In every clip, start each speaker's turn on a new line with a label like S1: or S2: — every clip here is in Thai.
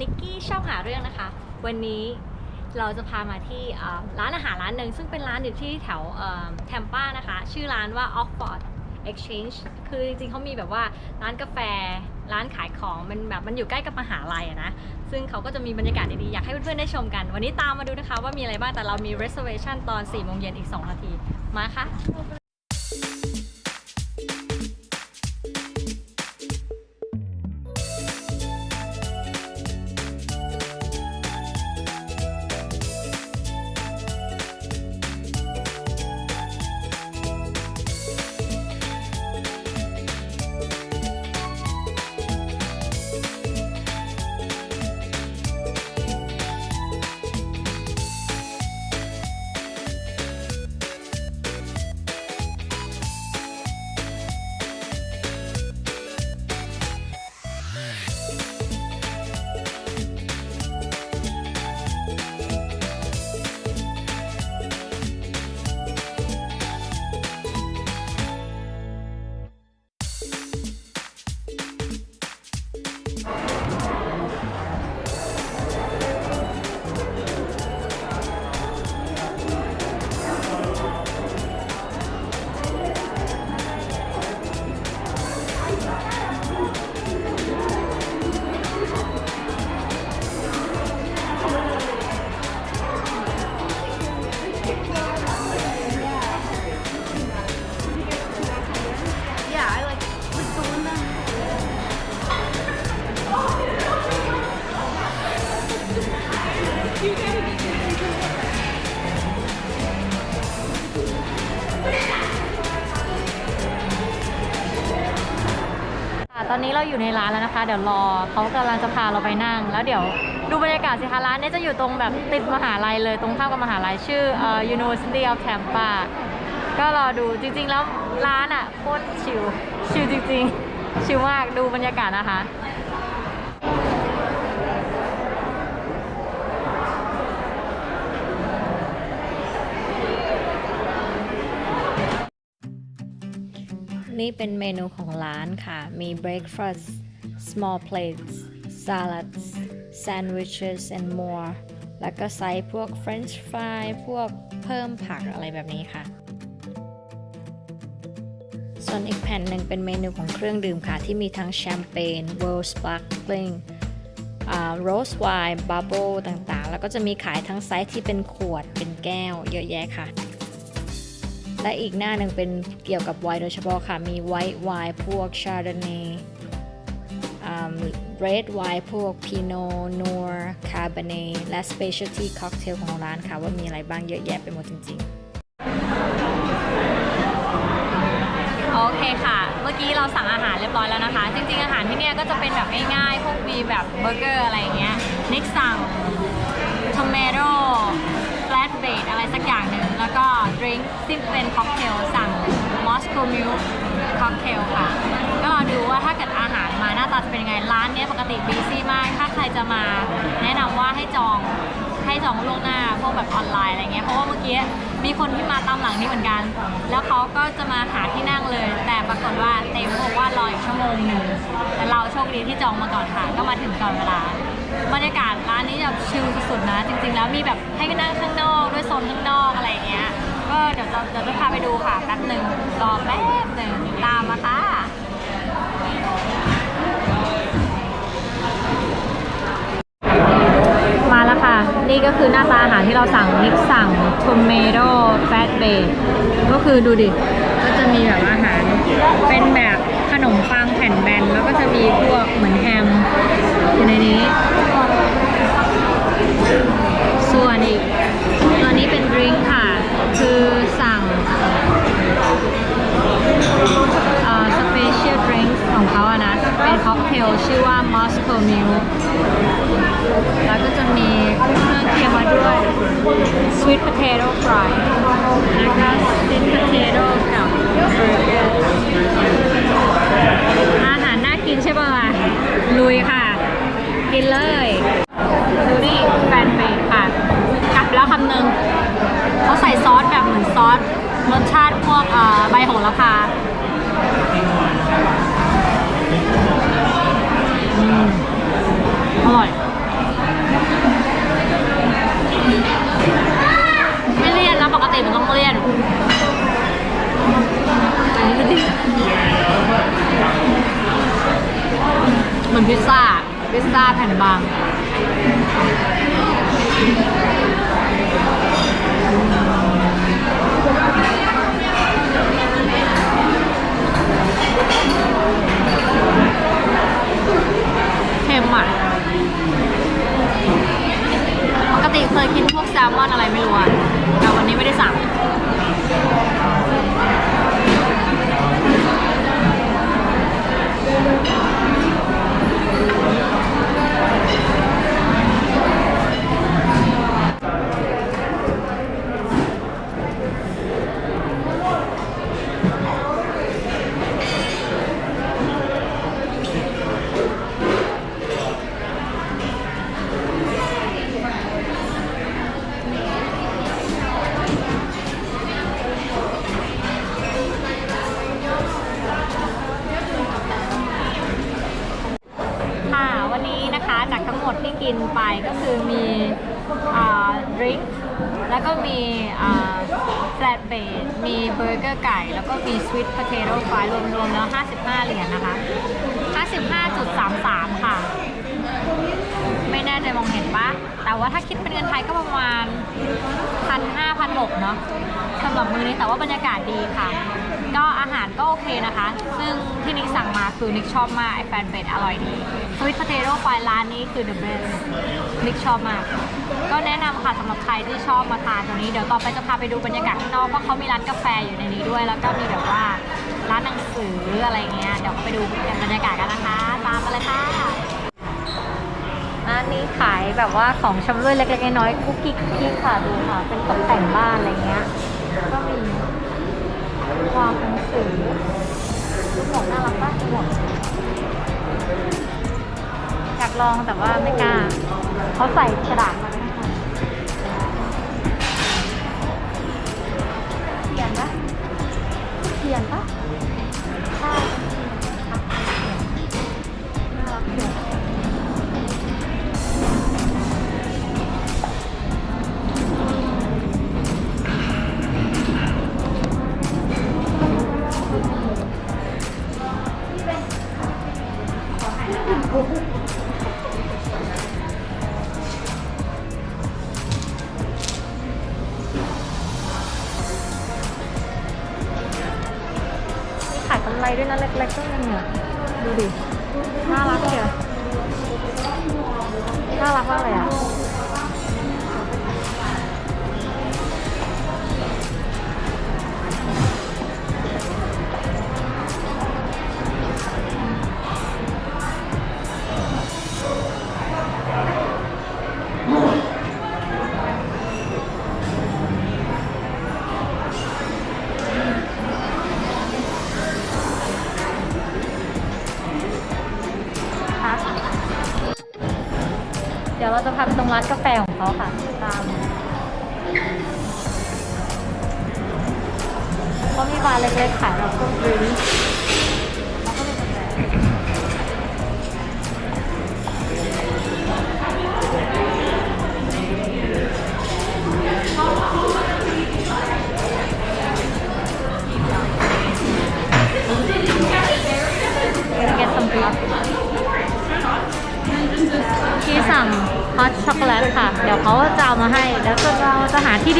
S1: นิกกี้ชอบหาเรื่องนะคะ วันนี้เราจะพามาที่ร้านอาหารร้านหนึ่งซึ่งเป็นร้านอยู่ที่แถวแทมป้านะคะ ชื่อร้านว่า Oxford Exchange คือจริงๆเขามีแบบว่าร้านกาแฟ ร้านขายของ มันแบบมันอยู่ใกล้กับมหาลัยนะ ซึ่งเขาก็จะมีบรรยากาศดีๆ อยากให้เพื่อนๆได้ชมกัน วันนี้ตามมาดูนะคะว่ามีอะไรบ้างแต่เรามี reservation ตอน4โมงเย็นอีก 2 นาที มาค่ะ ตอนนี้เราอยู่ในร้านแล้วนะคะ เดี๋ยวรอเขากำลังจะพาเราไปนั่ง แล้วเดี๋ยวดูบรรยากาศสิคะร้านนี้จะอยู่ตรงแบบติดมหาลัยเลยตรงข้ามกับมหาลัยชื่อเอ่อ University of Tampa ก็รอดูจริงๆแล้วร้านอะโคตรชิลชิลจริงๆ ชิลมากดูบรรยากาศนะคะ นี่เป็นเมนูของร้านค่ะ มี breakfast small plates salads sandwiches and more แล้วก็ไซส์พวก french fry พวกเพิ่มผักอะไรแบบนี้ค่ะ ส่วนอีกแผ่นหนึ่งเป็นเมนูของเครื่องดื่มค่ะ ที่มีทั้งแชมเปญ world sparkling โรสไวน์บับเบิลต่างๆ แล้วก็จะมีขายทั้งไซส์ที่เป็นขวดเป็นแก้วเยอะแยะค่ะ และอีกหน้าหนึ่งเป็นเกี่ยวกับไวน์โดยเฉพาะค่ะ มีไวท์ไวน์พวกชาร์ดเน y เรดไวน์พวกพีโนนัวคาร์บเนและสเปเชียลตี้ค็อกเทลของร้านค่ะ ว่ามีอะไรบ้างเยอะแยะไปหมดจริง ๆโอเคค่ะ เมื่อกี้เราสั่งอาหารเรียบร้อยแล้วนะคะ จริงๆ อาหารที่เนี่ยก็จะเป็นแบบง่ายๆ พวกมีแบบเบอร์เกอร์อะไรอย่างเงี้ย นิกสั่งทอมเมโ o แลตเบดอะไรสักอย่างหนึ่ง แล้วก็ดริงก์ที่เป็นค็อกเทลสั่งมอสโกมิลค็อกเทลค่ะ ก็รอดูว่าถ้าเกิดอาหารมาหน้าตาจะเป็นยังไง ร้านเนี้ยปกติบีซี่มาก ถ้าใครจะมาแนะนำว่าให้จองให้จองล่วงหน้าพวกแบบออนไลน์อะไรเงี้ย เพราะว่าเมื่อกี้มีคนที่มาตามหลังนี้เหมือนกัน แล้วเขาก็จะมาหาที่นั่งเลย แต่ปรากฏว่าเต็มบอกว่ารออีกชั่วโมงหนึ่งแต่เราโชคดีที่จองมาก่อนค่ะ ก็มาถึงก่อนเวลา บรรยากาศร้านนี้แบบชิลสุดๆนะ จริงๆ แล้วมีแบบให้นั่งข้างนอกด้วยโซนข้างนอกอะไรเงี้ย ก็เดี๋ยวจะเดี๋ยวจะพาไปดูค่ะแป๊บหนึ่งรอแป๊บหนึ่งตามมาค่ะมาแล้วค่ะ นี่ก็คือหน้าตาอาหารที่เราสั่งนิกสั่ง tomato fat bake ก็คือดูดิ ก็จะมีแบบอาหารเป็นแบบ นมปังแผ่นแบนแล้วก็จะมีพวกเหมือนแฮมอยู่ในนี้ ส่วนอีกตัวนี้เป็นดริงก์ค่ะ คือสั่งเอ่อ special drinks ของเขาอะนะ เป็นค็อกเทลชื่อว่า Moscow Mule แล้วก็จะมีเครื่องเคียงมาด้วย sweet potato fry แล้วก็ sweet potato กับ burger อาหารน่ากินใช่ป่ะล่ะลุยค่ะ กินเลยดูนี่แฟนเบกค่ะกลับแล้วคำหนึ่งเขาใส่ซอสแบบเหมือนซอสรสชาติพวกใบโหระพา กินไปก็คือมีดริงก์แล้วก็มีแฟลตเบดมีเบอร์เกอร์ไก่ แล้วก็มีสวิตพ o เ a โต้ฟรายรวมๆแล้ว 55 เหรียญนะคะ 55.33 ค่ะ ไม่แน่ใจมองเห็นปะแต่ว่าถ้าคิดเป็นเงินไทยก็ประมาณพันห้าพันหกเนาะสำหรับมือนี้แต่ว่าบรรยากาศดีค่ะ ก็อาหารก็โอเคนะคะ ซึ่งที่นิกสั่งมาคือนิกชอบมากไอแฟนเป็ดอร่อยดีสวิตเ a โต้ฟรายร้านนี้คือ the best นิกชอบมาก ก็แนะนำค่ะสำหรับใครที่ชอบมาทานตรงนี้เดี๋ยวต่อไปจะพาไปดูบรรยากาศข้างนอกเพราะเขามีร้านกาแฟอยู่ในนี้ด้วย แล้วก็มีแบบว่าร้านหนังสืออะไรเงี้ยเดี๋ยวไปดูบรรยากาศกันนะคะ ตามมาเลยค่ะร้านนี้ขายแบบว่าของชำร่วยเล็กๆน้อยๆกุ๊กกิ๊กกุ๊กกิ๊กค่ะดูค่ะ เป็นตกแต่งบ้านอะไรเงี้ยก็มี วางหนังสือหมวกน่ารักมากหมวกอยากลองแต่ว่าไม่กล้า เขาใส่กระดาษมาด้วยนะคะเขียนปะเขียนปะ กำไรด้วยนะเล็กๆก็ยังเนี่ยดูดิ น่ารักเชียวน่ารักมากเลยอะ กาแฟของเขาค่ะตามเขามีบาร์เล็กๆขายแบบพวกดริงก์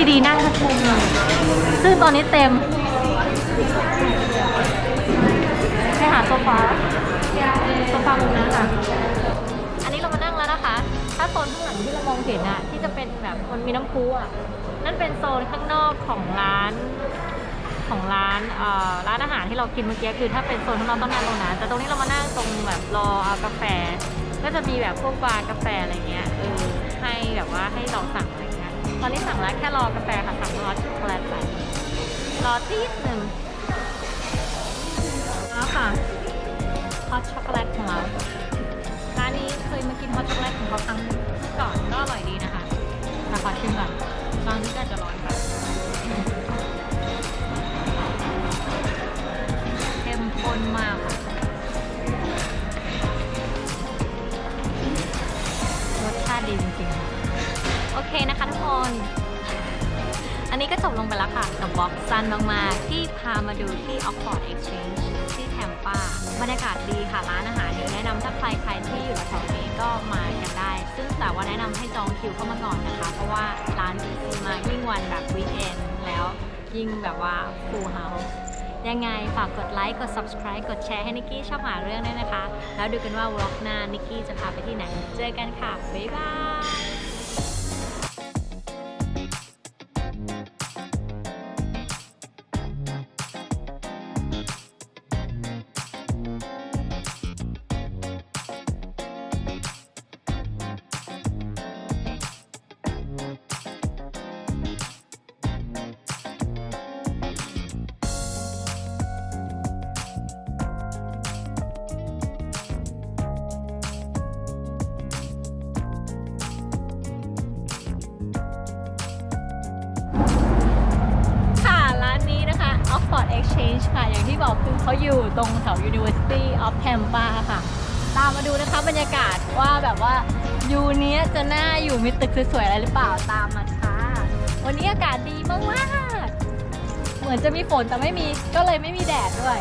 S1: ดีนั่งสักมุมซึ่งตอนนี้เต็มให้หาโซฟาโซฟามุมนั้นค่ะ อันนี้เรามานั่งแล้วนะคะ ถ้าโซนข้างหลังที่เรามองเห็นอะที่จะเป็นแบบมันมีน้ำพุอะนั่นเป็นโซนข้างนอกของร้านของร้านร้านอาหารที่เรากินเมื่อกี้คือถ้าเป็นโซนข้างนอกต้องนั่งตรงนั้นแต่ตรงนี้เรามานั่งตรงแบบรอเอากาแฟ ก็จะมีแบบพวกบาร์กาแฟอะไรเงี้ยเออให้แบบว่าให้เราสั่งอะไรเตอนนี้สั่งแล้วแค่รอกาแฟค่ะสั่งรอช็อกโกแลตไปรอทีหนึ่งแล้วค่ะฮอตช็อกโกแลตของเราร้านนี้เคยมากินฮอตช็อกโกแลตของเขาครั้งก่อนก็อร่อยดีนะคะแต่ขอชิมก่อนตอนนี้ก็จะร้อนไปเข้มข้นมากค่ะรสชาติดีจริงๆ เคนะคะทุกคน อันนี้ก็จบลงไปแล้วค่ะ กับบล็อกสั้นมากๆที่พามาดูที่ Oxford Exchange ที่แทมปาบรรยากาศดีค่ะ ร้านอาหารนี้แนะนำถ้าใครใครที่อยู่แถวนี้ก็มากันได้ ซึ่งแต่ว่าแนะนำให้จองคิวเข้ามาก่อนนะคะ เพราะว่าร้านมายิ่งวันแบบวีคเอนแล้วยิ่งแบบว่า full house ยังไงฝากกดไลค์ กด subscribe กดแชร์ให้นิกกี้ชอบหาเรื่องด้วยนะคะ แล้วดูกันว่าวล็อกหน้านิกกี้จะพาไปที่ไหน เจอกันค่ะ บ๊ายบาย Exchange ค่ะ อย่างที่บอกคือเขาอยู่ตรงแถว University of Tampa ค่ะ ตามมาดูนะคะบรรยากาศว่าแบบว่ายูเนี้ยจะน่าอยู่มีตึกสวยๆอะไรหรือเปล่าตามมาค่ะ วันนี้อากาศดีมากๆ เหมือนจะมีฝนแต่ไม่มีก็เลยไม่มีแดดด้วย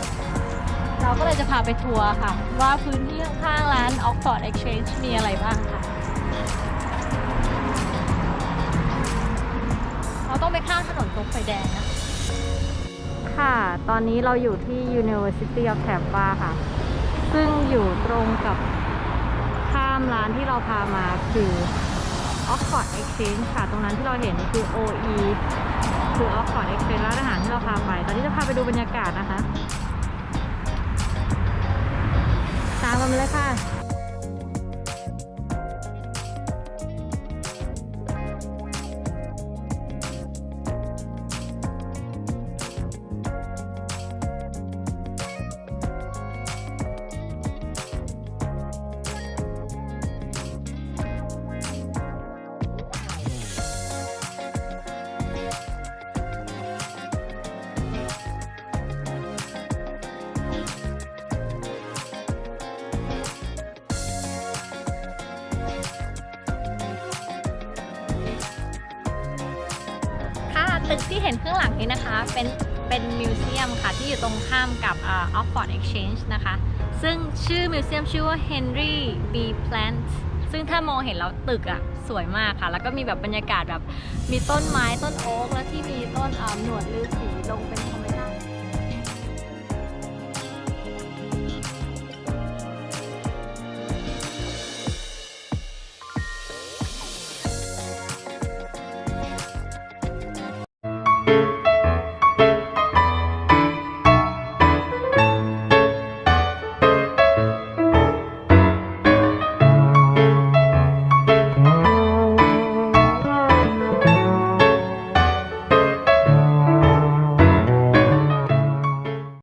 S1: เราก็เลยจะพาไปทัวร์ค่ะ ว่าพื้นที่ข้างๆร้าน Oxford Exchange มีอะไรบ้างค่ะเราต้องไปข้ามถนนตรงไฟแดงนะ ค่ะ ตอนนี้เราอยู่ที่ University of Tampa ค่ะ ซึ่งอยู่ตรงกับข้ามร้านที่เราพามาคือ Oxford Exchange ค่ะ ตรงนั้นที่เราเห็นคือ OE คือ Oxford Exchange ร้านอาหารที่เราพาไป ตอนนี้จะพาไปดูบรรยากาศนะคะ ตามกันเลยค่ะ ตึกที่เห็นข้างหลังนี้นะคะ เป็นเป็นมิวเซียมค่ะ ที่อยู่ตรงข้ามกับออฟฟอร์ดเอ็กชแนนนะคะ ซึ่งชื่อมิวเซียมชื่อว่า Henry B. Plant ซึ่งถ้ามองเห็นแล้วตึกอะสวยมากค่ะ แล้วก็มีแบบบรรยากาศแบบมีต้นไม้ต้นโอ๊กแล้วที่มีต้นอ่าหนวดฤาษีลงเป็น